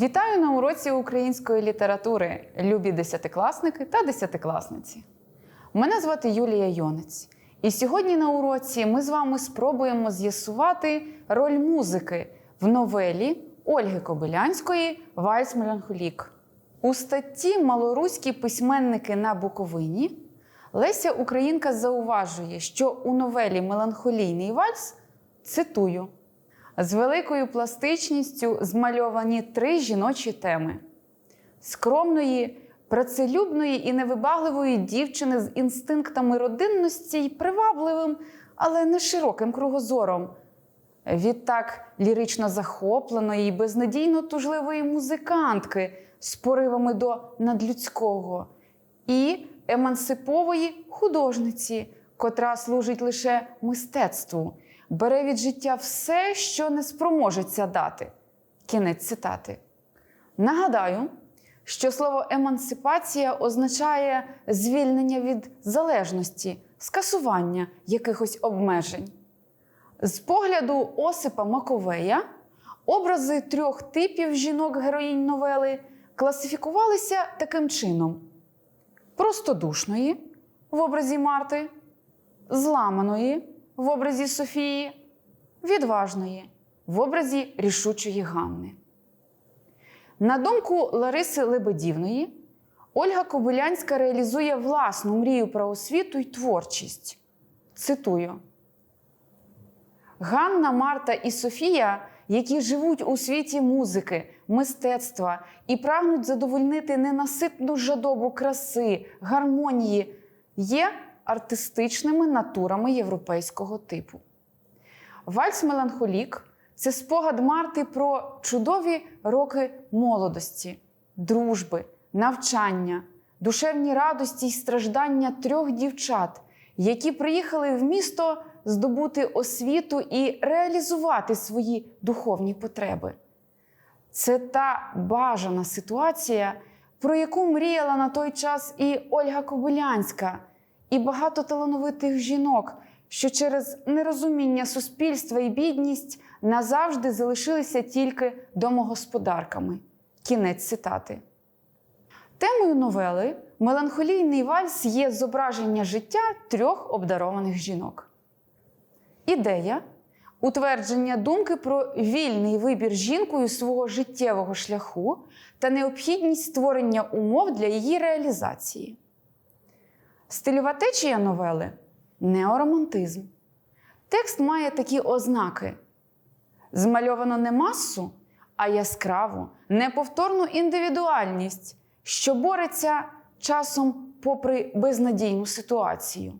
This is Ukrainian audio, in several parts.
Вітаю на уроці української літератури, любі десятикласники та десятикласниці. Мене звати Юлія Йонець, і сьогодні на уроці ми з вами спробуємо з'ясувати роль музики в новелі Ольги Кобилянської Вальс Меланхолік. У статті Малоруські письменники на Буковині Леся Українка зауважує, що у новелі Меланхолійний вальс цитую. З великою пластичністю змальовані три жіночі теми: скромної, працелюбної і невибагливої дівчини з інстинктами родинності й привабливим, але не широким кругозором. Відтак лірично захопленої і безнадійно тужливої музикантки з поривами до надлюдського, і емансипової художниці, котра служить лише мистецтву бере від життя все, що не спроможеться дати. Кінець цитати. Нагадаю, що слово емансипація означає звільнення від залежності, скасування якихось обмежень. З погляду Осипа Маковея образи трьох типів жінок-героїнь новели класифікувалися таким чином: простодушної в образі Марти, зламаної в образі Софії, відважної в образі рішучої Ганни. На думку Лариси Лебедівної, Ольга Кобилянська реалізує власну мрію про освіту й творчість. Цитую: Ганна, Марта і Софія, які живуть у світі музики, мистецтва і прагнуть задовольнити ненаситну жадобу краси, гармонії, є артистичними натурами європейського типу. Вальс Меланхолік це спогад Марти про чудові роки молодості, дружби, навчання, душевні радості й страждання трьох дівчат, які приїхали в місто здобути освіту і реалізувати свої духовні потреби. Це та бажана ситуація, про яку мріяла на той час і Ольга Кобилянська і багато талановитих жінок, що через нерозуміння суспільства і бідність назавжди залишилися тільки домогосподарками. Кінець цитати. Темою новели Меланхолійний вальс є зображення життя трьох обдарованих жінок. Ідея утвердження думки про вільний вибір жінкою свого життєвого шляху та необхідність створення умов для її реалізації. Стильова течія новели неоромантизм. Текст має такі ознаки: змальовано не масу, а яскраву, неповторну індивідуальність, що бореться часом попри безнадійну ситуацію.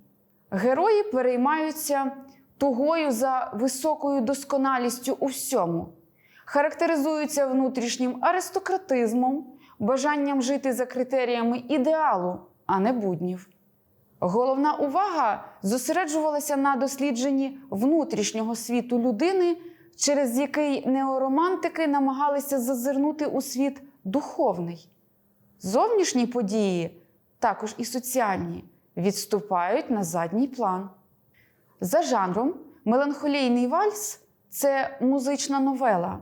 Герої переймаються тугою за високою досконалістю у всьому, характеризуються внутрішнім аристократизмом, бажанням жити за критеріями ідеалу, а не буднів. Головна увага зосереджувалася на дослідженні внутрішнього світу людини, через який неоромантики намагалися зазирнути у світ духовний. Зовнішні події, також і соціальні, відступають на задній план. За жанром, меланхолійний вальс це музична новела,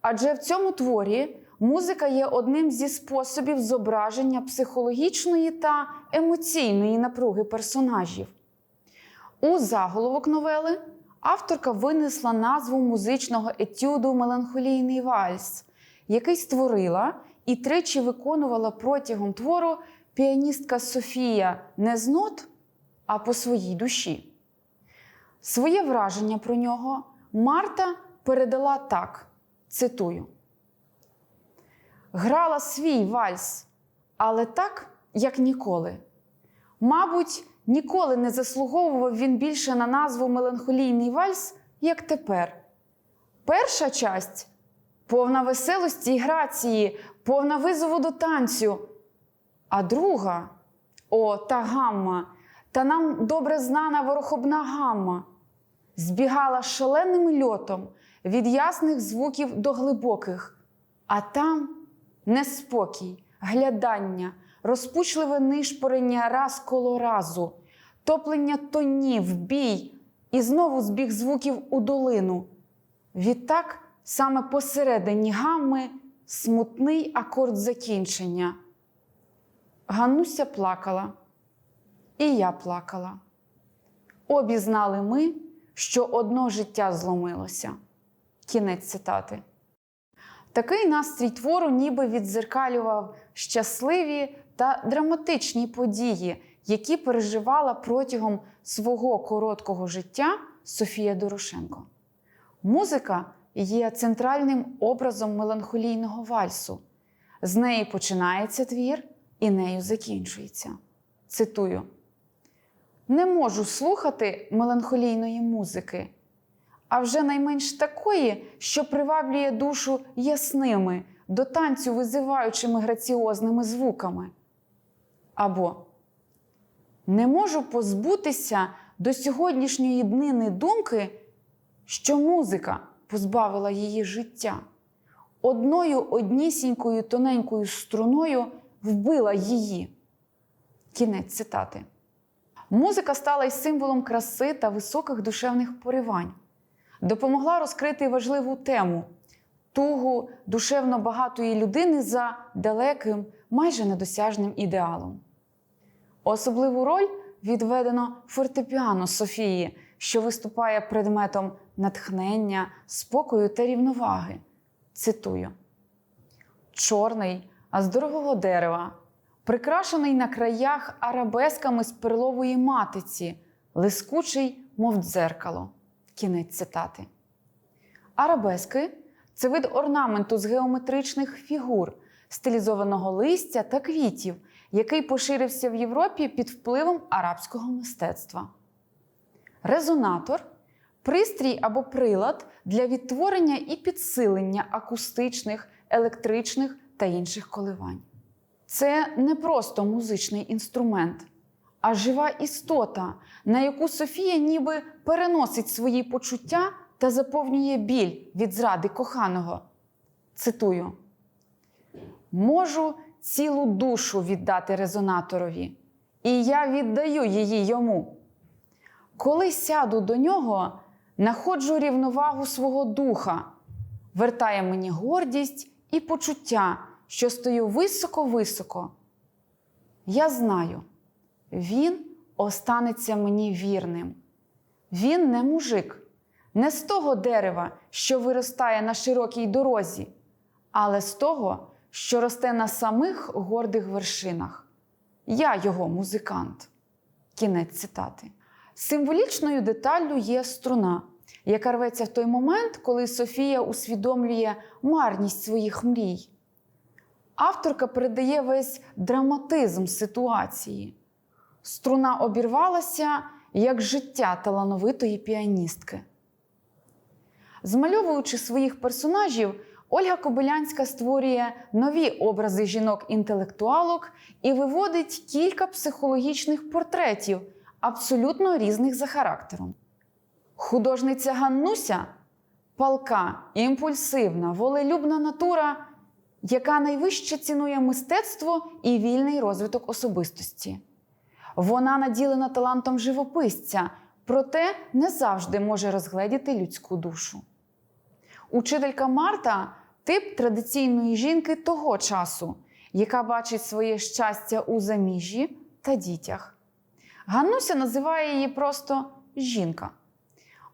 адже в цьому творі музика є одним зі способів зображення психологічної та емоційної напруги персонажів. У заголовок новели авторка винесла назву музичного етюду Меланхолійний вальс, який створила і тричі виконувала протягом твору піаністка Софія не з нот, а по своїй душі. Своє враження про нього Марта передала так: цитую. Грала свій вальс, але так, як ніколи. Мабуть, ніколи не заслуговував він більше на назву Меланхолійний вальс, як тепер. Перша часть повна веселості й грації, повна визову до танцю. А друга о, та гамма, та нам добре знана ворохобна гамма, збігала шаленим льотом від ясних звуків до глибоких, а там неспокій, глядання, розпучливе нишпорення раз коло разу, топлення тонів, бій і знову збіг звуків у долину. Відтак, саме посередині гамми смутний акорд закінчення. Ганнуся плакала, і я плакала. Обі знали ми, що одно життя зломилося. Кінець цитати. Такий настрій твору ніби віддзеркалював щасливі та драматичні події, які переживала протягом свого короткого життя Софія Дорошенко. Музика є центральним образом меланхолійного вальсу. З неї починається твір і нею закінчується. Цитую: Не можу слухати меланхолійної музики, а вже найменш такої, що приваблює душу ясними, до танцю визиваючими граціозними звуками. Або не можу позбутися до сьогоднішньої днини думки, що музика позбавила її життя. Одною однісінькою тоненькою струною вбила її. Кінець цитати. Музика стала й символом краси та високих душевних поривань, допомогла розкрити важливу тему тугу душевно багатої людини за далеким, майже недосяжним ідеалом. Особливу роль відведено фортепіано Софії, що виступає предметом натхнення, спокою та рівноваги. Цитую: Чорний, а з дорогого дерева, прикрашений на краях арабесками з перлової матиці, лискучий, мов дзеркало. Кінець цитати. Арабески це вид орнаменту з геометричних фігур, стилізованого листя та квітів, який поширився в Європі під впливом арабського мистецтва. Резонатор пристрій або прилад для відтворення і підсилення акустичних, електричних та інших коливань. Це не просто музичний інструмент, а жива істота, на яку Софія ніби переносить свої почуття та заповнює біль від зради коханого. Цитую: Можу цілу душу віддати резонаторові, і я віддаю її йому. Коли сяду до нього, находжу рівновагу свого духа, вертає мені гордість і почуття, що стою високо-високо. Я знаю, він останеться мені вірним. Він не мужик, не з того дерева, що виростає на широкій дорозі, але з того, що росте на самих гордих вершинах. Я його музикант. Кінець цитати. Символічною деталлю є струна, яка рветься в той момент, коли Софія усвідомлює марність своїх мрій. Авторка передає весь драматизм ситуації. Струна обірвалася як життя талановитої піаністки. Змальовуючи своїх персонажів, Ольга Кобилянська створює нові образи жінок-інтелектуалок і виводить кілька психологічних портретів, абсолютно різних за характером. Художниця Ганнуся палка, імпульсивна, волелюбна натура, яка найвище цінує мистецтво і вільний розвиток особистості. Вона наділена талантом живописця, проте не завжди може розгледіти людську душу. Учителька Марта тип традиційної жінки того часу, яка бачить своє щастя у заміжжі та дітях. Ганнуся називає її просто жінка.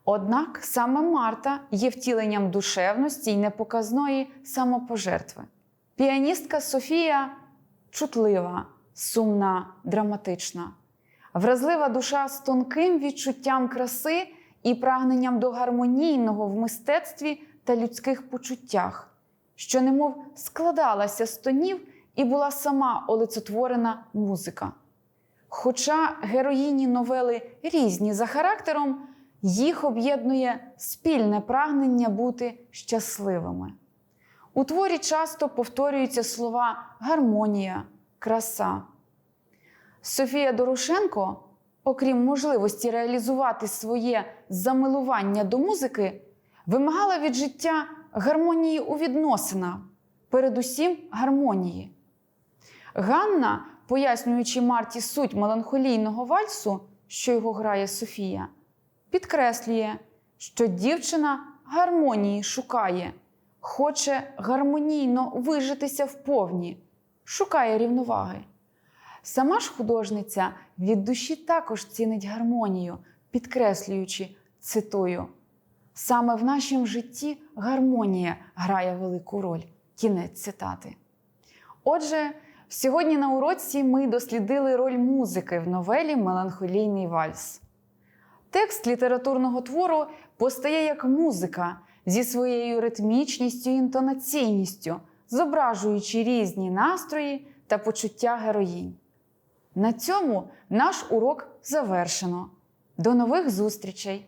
Однак саме Марта є втіленням душевності й непоказної самопожертви. Піаністка Софія чутлива, сумна, драматична, вразлива душа з тонким відчуттям краси і прагненням до гармонійного в мистецтві та людських почуттях, що немов складалася з тонів і була сама олицетворена музика. Хоча героїні новели різні за характером, їх об'єднує спільне прагнення бути щасливими. У творі часто повторюються слова гармонія, краса. Софія Дорошенко, окрім можливості реалізувати своє замилування до музики, вимагала від життя гармонії у відносинах, передусім гармонії. Ганна, пояснюючи Марті суть меланхолійного вальсу, що його грає Софія, підкреслює, що дівчина гармонії шукає, хоче гармонійно вижитися вповні, шукає рівноваги. Сама ж художниця від душі також цінить гармонію, підкреслюючи, цитую, саме в нашому житті гармонія грає велику роль. Кінець цитати. Отже, сьогодні на уроці ми дослідили роль музики в новелі Меланхолійний вальс. Текст літературного твору постає як музика зі своєю ритмічністю і інтонаційністю, зображуючи різні настрої та почуття героїнь. На цьому наш урок завершено. До нових зустрічей!